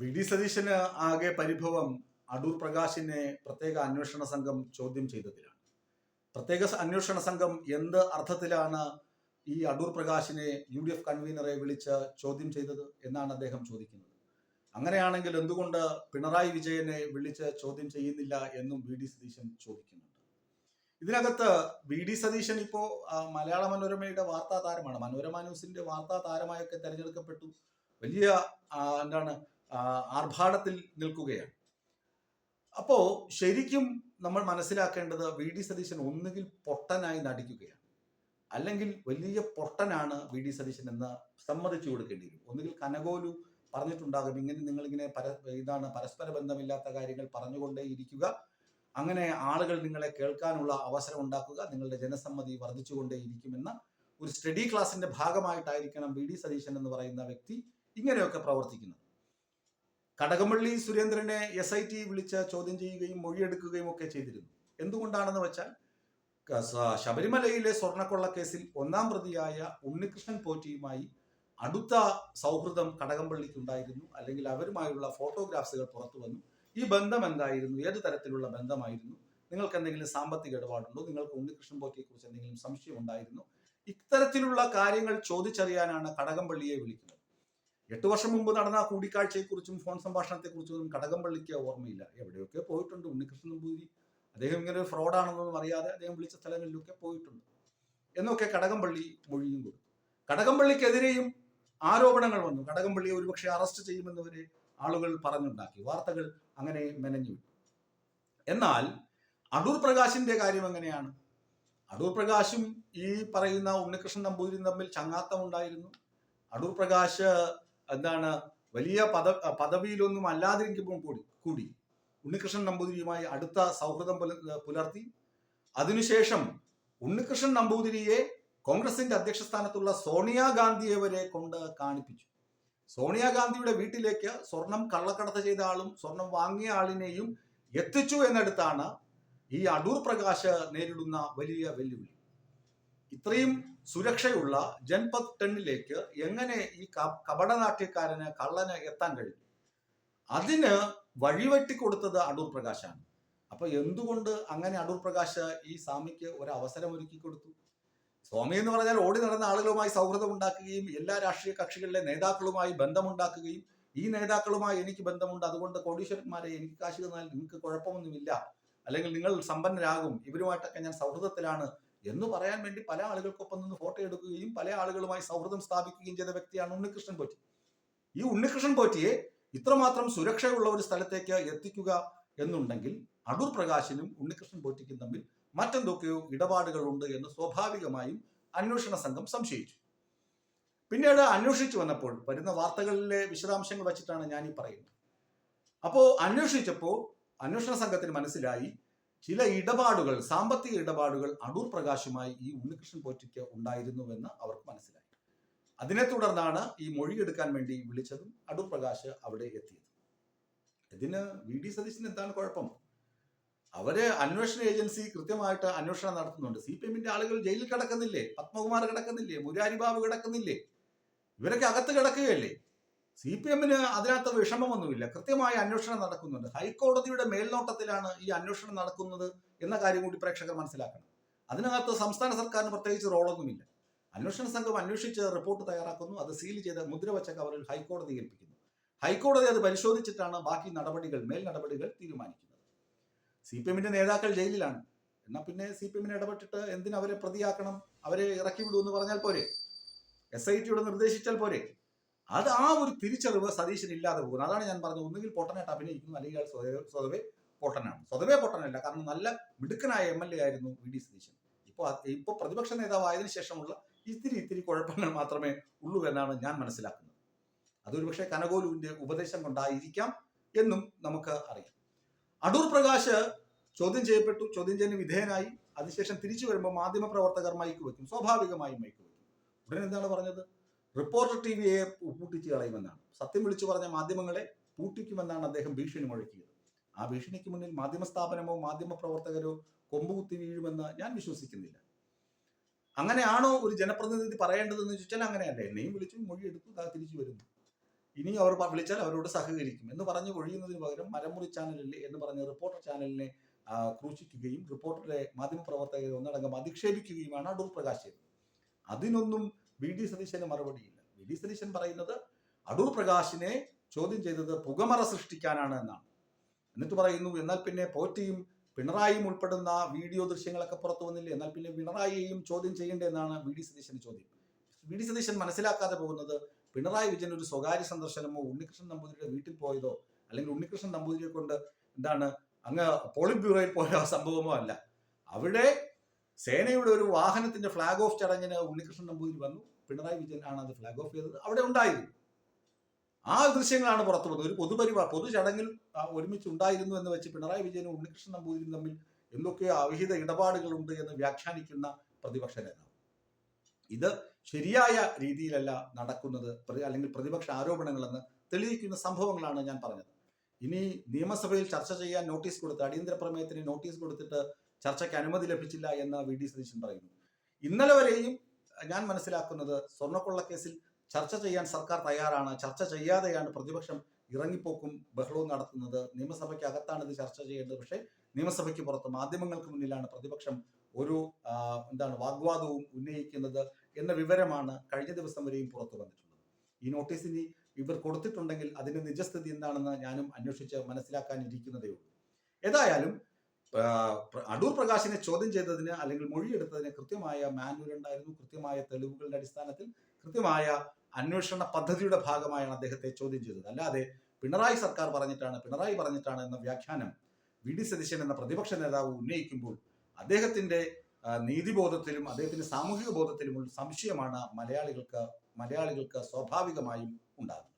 V D സതീശന് ആകെ പരിഭവം അടൂർ പ്രകാശിനെ പ്രത്യേക അന്വേഷണ സംഘം ചോദ്യം ചെയ്തതിലാണ്. പ്രത്യേക അന്വേഷണ സംഘം എന്ത് അർത്ഥത്തിലാണ് ഈ അടൂർ പ്രകാശിനെ യു ഡി എഫ് കൺവീനറെ വിളിച്ച് ചോദ്യം ചെയ്തത് എന്നാണ് അദ്ദേഹം ചോദിക്കുന്നത്. അങ്ങനെയാണെങ്കിൽ എന്തുകൊണ്ട് പിണറായി വിജയനെ വിളിച്ച് ചോദ്യം ചെയ്യുന്നില്ല എന്നും വി ഡി സതീശൻ ചോദിക്കുന്നുണ്ട്. ഇതിനകത്ത് വി ഡി സതീശൻ ഇപ്പോ മലയാള മനോരമയുടെ വാർത്താ താരമാണ്. മനോരമ ന്യൂസിന്റെ വാർത്താ താരമായൊക്കെ തെരഞ്ഞെടുക്കപ്പെട്ടു. വലിയ എന്താണ് ആർഭാടത്തിൽ നിൽക്കുകയാണ്. അപ്പോ ശരിക്കും നമ്മൾ മനസ്സിലാക്കേണ്ടത് വി ഡി സതീശൻ ഒന്നുകിൽ പൊട്ടനായി നടിക്കുകയാണ്. അല്ലെങ്കിൽ വലിയ പൊട്ടനാണ് വി ഡി സതീശൻ എന്ന് സമ്മതിച്ചു കൊടുക്കേണ്ടി വരും. ഒന്നുകിൽ കനകോലു പറഞ്ഞിട്ടുണ്ടാകും. ഇങ്ങനെ നിങ്ങളിങ്ങനെ പര ഇതാണ് പരസ്പര ബന്ധമില്ലാത്ത കാര്യങ്ങൾ പറഞ്ഞുകൊണ്ടേ ഇരിക്കുക. അങ്ങനെ ആളുകൾ നിങ്ങളെ കേൾക്കാനുള്ള അവസരം ഉണ്ടാക്കുക. നിങ്ങളുടെ ജനസമ്മതി വർദ്ധിച്ചുകൊണ്ടേ ഇരിക്കുമെന്ന ഒരു സ്റ്റഡി ക്ലാസിന്റെ ഭാഗമായിട്ടായിരിക്കണം വി ഡി സതീശൻ എന്ന് പറയുന്ന വ്യക്തി ഇങ്ങനെയൊക്കെ പ്രവർത്തിക്കുന്നത്. കടകംപള്ളി സുരേന്ദ്രനെ എസ് ഐ ടി വിളിച്ച് ചോദ്യം ചെയ്യുകയും മൊഴിയെടുക്കുകയും ഒക്കെ ചെയ്തിരുന്നു. എന്തുകൊണ്ടാണെന്ന് വെച്ചാൽ ശബരിമലയിലെ സ്വർണക്കൊള്ള കേസിൽ ഒന്നാം പ്രതിയായ ഉണ്ണികൃഷ്ണൻ പോറ്റിയുമായി അടുത്ത സൗഹൃദം കടകംപള്ളിക്കുണ്ടായിരുന്നു അല്ലെങ്കിൽ അവരുമായുള്ള ഫോട്ടോഗ്രാഫ്സുകൾ പുറത്തു വന്നു. ഈ ബന്ധം എന്തായിരുന്നു? ഏത് തരത്തിലുള്ള ബന്ധമായിരുന്നു? നിങ്ങൾക്ക് എന്തെങ്കിലും സാമ്പത്തിക ഇടപാടുണ്ടോ? നിങ്ങൾക്ക് ഉണ്ണികൃഷ്ണൻ പോറ്റിയെ കുറിച്ച് എന്തെങ്കിലും സംശയം ഉണ്ടായിരുന്നു? ഇത്തരത്തിലുള്ള കാര്യങ്ങൾ ചോദിച്ചറിയാനാണ് കടകംപള്ളിയെ വിളിക്കുന്നത്. എട്ട് വർഷം മുമ്പ് നടന്ന ആ കൂടിക്കാഴ്ചയെക്കുറിച്ചും ഫോൺ സംഭാഷണത്തെക്കുറിച്ചും കടകംപള്ളിക്ക് ഓർമ്മയില്ല. എവിടെയൊക്കെ പോയിട്ടുണ്ട്? ഉണ്ണികൃഷ്ണൻ നമ്പൂതിരി. അദ്ദേഹം ഇങ്ങനെ ഒരു ഫ്രോഡാണെന്നൊന്നും അറിയാതെ അദ്ദേഹം വിളിച്ച സ്ഥലങ്ങളിലൊക്കെ പോയിട്ടുണ്ട്. എന്നൊക്കെ കടകംപള്ളി മൊഴിയും കൊടുത്തു. കടകംപള്ളിക്കെതിരെയും ആരോപണങ്ങൾ വന്നു. കടകംപള്ളിയെ ഒരുപക്ഷെ അറസ്റ്റ് ചെയ്യുമെന്നവരെ ആളുകൾ പറഞ്ഞുണ്ടാക്കി. വാർത്തകൾ അങ്ങനെ മെനഞ്ഞു എന്നാൽ അടൂർ പ്രകാശിന്റെ കാര്യം എങ്ങനെയാണ്? അടൂർ പ്രകാശും ഈ പറയുന്ന ഉണ്ണികൃഷ്ണൻ നമ്പൂതിരിയും തമ്മിൽ ചങ്ങാത്തമുണ്ടായിരുന്നു അടൂർ പ്രകാശ് എന്താണ് വലിയ പദ പദവിയിലൊന്നും അല്ലാതിരിക്കുമ്പോൾ കൂടി കൂടി ഉണ്ണികൃഷ്ണൻ നമ്പൂതിരിയുമായി അടുത്ത സൗഹൃദം പുലർത്തി. അതിനുശേഷം ഉണ്ണികൃഷ്ണൻ നമ്പൂതിരിയെ കോൺഗ്രസിന്റെ അധ്യക്ഷ സ്ഥാനത്തുള്ള സോണിയാഗാന്ധിയെ വരെ കൊണ്ട് കാണിപ്പിച്ചു. സോണിയാഗാന്ധിയുടെ വീട്ടിലേക്ക് സ്വർണം കള്ളക്കടത്ത് ചെയ്ത ആളും സ്വർണം വാങ്ങിയ ആളിനെയും എത്തിച്ചു എന്നെടുത്താണ് ഈ അടൂർ പ്രകാശ് നേരിടുന്ന വലിയ വെല്ലുവിളി. ഇത്രയും സുരക്ഷയുള്ള ജൻപത് ടെണ്ണിലേക്ക് എങ്ങനെ ഈ കപടനാട്യക്കാരന് കള്ളന് എത്താൻ കഴിയും അതിന് വഴിവെട്ടി കൊടുത്തത് അടൂർ പ്രകാശാണ്. അപ്പൊ എന്തുകൊണ്ട് അങ്ങനെ അടൂർ പ്രകാശ് ഈ സ്വാമിക്ക് ഒരു അവസരം ഒരുക്കി കൊടുത്തു? സ്വാമി എന്ന് പറഞ്ഞാൽ ഓടി നടന്ന ആളുകളുമായി സൗഹൃദം ഉണ്ടാക്കുകയും എല്ലാ രാഷ്ട്രീയ കക്ഷികളിലെ നേതാക്കളുമായി ബന്ധമുണ്ടാക്കുകയും ഈ നേതാക്കളുമായി എനിക്ക് ബന്ധമുണ്ട്. അതുകൊണ്ട് കോടീശ്വരന്മാരെ എനിക്ക് കാശ് തന്നാൽ നിങ്ങൾക്ക് കുഴപ്പമൊന്നുമില്ല. അല്ലെങ്കിൽ നിങ്ങൾ സമ്പന്നരാകും. ഇവരുമായിട്ടൊക്കെ ഞാൻ സൗഹൃദത്തിലാണ്. എന്ന് പറയാൻ വേണ്ടി പല ആളുകൾക്കൊപ്പം നിന്ന് ഫോട്ടോ എടുക്കുകയും പല ആളുകളുമായി സൗഹൃദം സ്ഥാപിക്കുകയും ചെയ്ത വ്യക്തിയാണ് ഉണ്ണികൃഷ്ണൻ പോറ്റി. ഈ ഉണ്ണികൃഷ്ണൻ പോറ്റിയെ ഇത്രമാത്രം സുരക്ഷയുള്ള ഒരു സ്ഥലത്തേക്ക് എത്തിക്കുക എന്നുണ്ടെങ്കിൽ അടൂർ പ്രകാശിനും ഉണ്ണികൃഷ്ണൻ പോറ്റിക്കും തമ്മിൽ മറ്റെന്തൊക്കെയോ ഇടപാടുകളുണ്ട് എന്ന് സ്വാഭാവികമായും അന്വേഷണ സംഘം സംശയിച്ചു. പിന്നീട് അന്വേഷിച്ചു വന്നപ്പോൾ വരുന്ന വാർത്തകളിലെ വിശദാംശങ്ങൾ വച്ചിട്ടാണ് ഞാൻ ഈ പറയുന്നത്. അപ്പോൾ അന്വേഷിച്ചപ്പോൾ അന്വേഷണ സംഘത്തിന് മനസ്സിലായി ചില ഇടപാടുകൾ സാമ്പത്തിക ഇടപാടുകൾ അടൂർ പ്രകാശുമായി ഈ ഉണ്ണികൃഷ്ണൻ പോറ്റിക്ക് ഉണ്ടായിരുന്നുവെന്ന് അവർക്ക് മനസ്സിലായി. അതിനെ തുടർന്നാണ് ഈ മൊഴിയെടുക്കാൻ വേണ്ടി വിളിച്ചതും അടൂർ പ്രകാശ് അവിടെ എത്തിയത്. ഇതിന് വി. ഡി. സതീശന് എന്താണ് കുഴപ്പം? അവർ അന്വേഷണ ഏജൻസി കൃത്യമായിട്ട് അന്വേഷണം നടത്തുന്നുണ്ട്. സി പി എമ്മിന്റെ ആളുകൾ ജയിലിൽ കിടക്കുന്നില്ലേ? പത്മകുമാർ കിടക്കുന്നില്ലേ? മുരാരി ബാബു കിടക്കുന്നില്ലേ? ഇവരൊക്കെ അകത്ത് കിടക്കുകയല്ലേ? സി പി എമ്മിന് അതിനകത്ത് വിഷമമൊന്നുമില്ല. കൃത്യമായ അന്വേഷണം നടക്കുന്നുണ്ട്. ഹൈക്കോടതിയുടെ മേൽനോട്ടത്തിലാണ് ഈ അന്വേഷണം നടക്കുന്നത് എന്ന കാര്യം കൂടി പ്രേക്ഷകർ മനസ്സിലാക്കണം. അതിനകത്ത് സംസ്ഥാന സർക്കാരിന് പ്രത്യേകിച്ച് റോളൊന്നുമില്ല. അന്വേഷണ സംഘം അന്വേഷിച്ച് റിപ്പോർട്ട് തയ്യാറാക്കുന്നു. അത് സീൽ ചെയ്ത് മുദ്ര മുദ്രവച്ച കവറിൽ ഹൈക്കോടതി ഏൽപ്പിക്കുന്നു. ഹൈക്കോടതി അത് പരിശോധിച്ചിട്ടാണ് ബാക്കി നടപടികൾ മേൽ നടപടികൾ തീരുമാനിക്കുന്നത്. സി പി എമ്മിന്റെ നേതാക്കൾ ജയിലിലാണ്. എന്നാൽ പിന്നെ സി പി എമ്മിനെ ഇടപെട്ടിട്ട് എന്തിനവരെ പ്രതിയാക്കണം? അവരെ ഇറക്കി വിടൂ എന്ന് പറഞ്ഞാൽ പോരെ? എസ് ഐ ടിയോട് നിർദ്ദേശിച്ചാൽ പോരെ? അത് ആ ഒരു തിരിച്ചറിവ് സതീശന് ഇല്ലാതെ പോകുന്നു. അതാണ് ഞാൻ പറഞ്ഞത്. ഒന്നുകിൽ പൊട്ടനായിട്ട് അഭിനയിക്കുന്നു അല്ലെങ്കിൽ അയാൾ സ്വതവേ പൊട്ടനാണ്. സ്വതവേ പൊട്ടനല്ല കാരണം നല്ല മിടുക്കനായ എം എൽ എ ആയിരുന്നു വി ഡി സതീശൻ. ഇപ്പോൾ ഇപ്പോൾ പ്രതിപക്ഷ നേതാവായതിനു ശേഷമുള്ള ഇത്തിരി ഇത്തിരി കുഴപ്പങ്ങൾ മാത്രമേ ഉള്ളൂ എന്നാണ് ഞാൻ മനസ്സിലാക്കുന്നത്. അതൊരു പക്ഷേ കനകോലുവിന്റെ ഉപദേശം കൊണ്ടായിരിക്കാം എന്നും നമുക്ക് അറിയാം. അടൂർ പ്രകാശ് ചോദ്യം ചെയ്യപ്പെട്ടു. ചോദ്യം ചെയ്യുന്ന വിധേയനായി. അതിനുശേഷം തിരിച്ചു വരുമ്പോൾ മാധ്യമ പ്രവർത്തകർ മൈക്ക് വെക്കും സ്വാഭാവികമായും മൈക്ക് വെക്കും ഉടനെ എന്താണ് പറഞ്ഞത്? റിപ്പോർട്ടർ ടി വിയെ പൂട്ടിച്ച് കളയുമെന്നാണ്. സത്യം വിളിച്ചു പറഞ്ഞ മാധ്യമങ്ങളെ പൂട്ടിക്കുമെന്നാണ് അദ്ദേഹം ഭീഷണി മുഴക്കിയത്. ആ ഭീഷണിക്ക് മുന്നിൽ മാധ്യമ സ്ഥാപനമോ മാധ്യമ പ്രവർത്തകരോ കൊമ്പുകുത്തി വീഴുമെന്ന് ഞാൻ വിശ്വസിക്കുന്നില്ല. അങ്ങനെയാണോ ഒരു ജനപ്രതിനിധി പറയേണ്ടതെന്ന് ചോദിച്ചാൽ അങ്ങനെയല്ല. എന്നെയും വിളിച്ചു മൊഴിയെടുത്തു തിരിച്ചു വരുന്നു. ഇനി അവർ വിളിച്ചാൽ അവരോട് സഹകരിക്കും എന്ന് പറഞ്ഞ് ഒഴിയുന്നതിന് പകരം മരമുറി ചാനലിൽ എന്ന് പറഞ്ഞ റിപ്പോർട്ടർ ചാനലിനെ ക്രൂശിക്കുകയും റിപ്പോർട്ടറെ മാധ്യമപ്രവർത്തകരെ ഒന്നടങ്കം അധിക്ഷേപിക്കുകയുമാണ് അടൂർ പ്രകാശ് ചെയ്തത്. അതിനൊന്നും വി ഡി സതീശന് മറുപടിയില്ല വി ഡി സതീശൻ പറയുന്നത് അടൂർ പ്രകാശിനെ ചോദ്യം ചെയ്തത് പുകമറ സൃഷ്ടിക്കാനാണ് എന്നാണ്. എന്നിട്ട് പറയുന്നു എന്നാൽ പിന്നെ പോറ്റിയും പിണറായിയും ഉൾപ്പെടുന്ന വീഡിയോ ദൃശ്യങ്ങളൊക്കെ പുറത്തു വന്നില്ലേ? എന്നാൽ പിന്നെ പിണറായിയെയും ചോദ്യം ചെയ്യേണ്ടേ എന്നാണ് വി ഡി സതീശന്റെ ചോദ്യം. വി ഡി സതീശൻ മനസ്സിലാക്കാതെ പോകുന്നത് പിണറായി വിജയൻ ഒരു സ്വകാര്യ സന്ദർശനമോ ഉണ്ണികൃഷ്ണൻ നമ്പൂതിരിയുടെ വീട്ടിൽ പോയതോ അല്ലെങ്കിൽ ഉണ്ണികൃഷ്ണൻ നമ്പൂതിരിയെ കൊണ്ട് എന്താണ് അങ്ങ് പോളിറ്റ് ബ്യൂറോയിൽ പോയ സംഭവമോ അല്ല. അവിടെ സേനയുടെ ഒരു വാഹനത്തിന്റെ ഫ്ലാഗ് ഓഫ് ചടങ്ങിന് ഉണ്ണികൃഷ്ണൻ നമ്പൂതിരി വന്നു. പിണറായി വിജയൻ ആണ് അത് ഫ്ലാഗ് ഓഫ് ചെയ്തത്. അവിടെ ഉണ്ടായിരുന്നു. ആ ദൃശ്യങ്ങളാണ് പുറത്തു വന്നത് ഒരു പൊതുപരിപാടി പൊതു ചടങ്ങിൽ ഒരുമിച്ച് ഉണ്ടായിരുന്നു എന്ന് വെച്ച് പിണറായി വിജയനും ഉണ്ണികൃഷ്ണൻ നമ്പൂതിരിയും തമ്മിൽ എന്തൊക്കെയോ അവിഹിത ഇടപാടുകളുണ്ട് എന്ന് വ്യാഖ്യാനിക്കുന്ന പ്രതിപക്ഷ നേതാവ്. ഇത് ശരിയായ രീതിയിലല്ല നടക്കുന്നത്. അല്ലെങ്കിൽ പ്രതിപക്ഷ ആരോപണങ്ങളെന്ന് തെളിയിക്കുന്ന സംഭവങ്ങളാണ് ഞാൻ പറഞ്ഞത്. ഇനി നിയമസഭയിൽ ചർച്ച ചെയ്യാൻ നോട്ടീസ് കൊടുത്ത് അടിയന്തര പ്രമേയത്തിന് നോട്ടീസ് കൊടുത്തിട്ട് ചർച്ചയ്ക്ക് അനുമതി ലഭിച്ചില്ല എന്ന് വി ഡി സതീശൻ പറയുന്നു. ഇന്നലെ വരെയും ഞാൻ മനസ്സിലാക്കുന്നത് സ്വർണക്കൊള്ളക്കേസിൽ ചർച്ച ചെയ്യാൻ സർക്കാർ തയ്യാറാണ്. ചർച്ച ചെയ്യാതെയാണ് പ്രതിപക്ഷം ഇറങ്ങിപ്പോക്കും ബഹളവും നടത്തുന്നത്. നിയമസഭയ്ക്ക് അകത്താണ് ഇത് ചർച്ച ചെയ്യേണ്ടത്. പക്ഷേ നിയമസഭയ്ക്ക് പുറത്ത് മാധ്യമങ്ങൾക്ക് മുന്നിലാണ് പ്രതിപക്ഷം ഒരു എന്താണ് വാഗ്വാദവും ഉന്നയിക്കുന്നത് എന്ന വിവരമാണ് കഴിഞ്ഞ ദിവസം വരെയും പുറത്തു വന്നിട്ടുള്ളത്. ഈ നോട്ടീസ് ഇനി ഇവർ കൊടുത്തിട്ടുണ്ടെങ്കിൽ അതിന്റെ നിജസ്ഥിതി എന്താണെന്ന് ഞാനും അന്വേഷിച്ച് മനസ്സിലാക്കാൻ ഇരിക്കുന്നതേ ഉള്ളൂ. ഏതായാലും അടൂർ പ്രകാശിനെ ചോദ്യം ചെയ്തതിന് അല്ലെങ്കിൽ മൊഴിയെടുത്തതിന് കൃത്യമായ മാനുവൽ ഉണ്ടായിരുന്നു. കൃത്യമായ തെളിവുകളുടെ അടിസ്ഥാനത്തിൽ കൃത്യമായ അന്വേഷണ പദ്ധതിയുടെ ഭാഗമായാണ് അദ്ദേഹത്തെ ചോദ്യം ചെയ്തത്. അല്ലാതെ പിണറായി സർക്കാർ പറഞ്ഞിട്ടാണ് പിണറായി പറഞ്ഞിട്ടാണ് എന്ന വ്യാഖ്യാനം വി ഡി സതീശൻ എന്ന പ്രതിപക്ഷ നേതാവ് ഉന്നയിക്കുമ്പോൾ അദ്ദേഹത്തിന്റെ നീതിബോധത്തിലും അദ്ദേഹത്തിന്റെ സാമൂഹിക ബോധത്തിലും സംശയമാണ് മലയാളികൾക്ക് മലയാളികൾക്ക് സ്വാഭാവികമായും ഉണ്ടാകുന്നത്.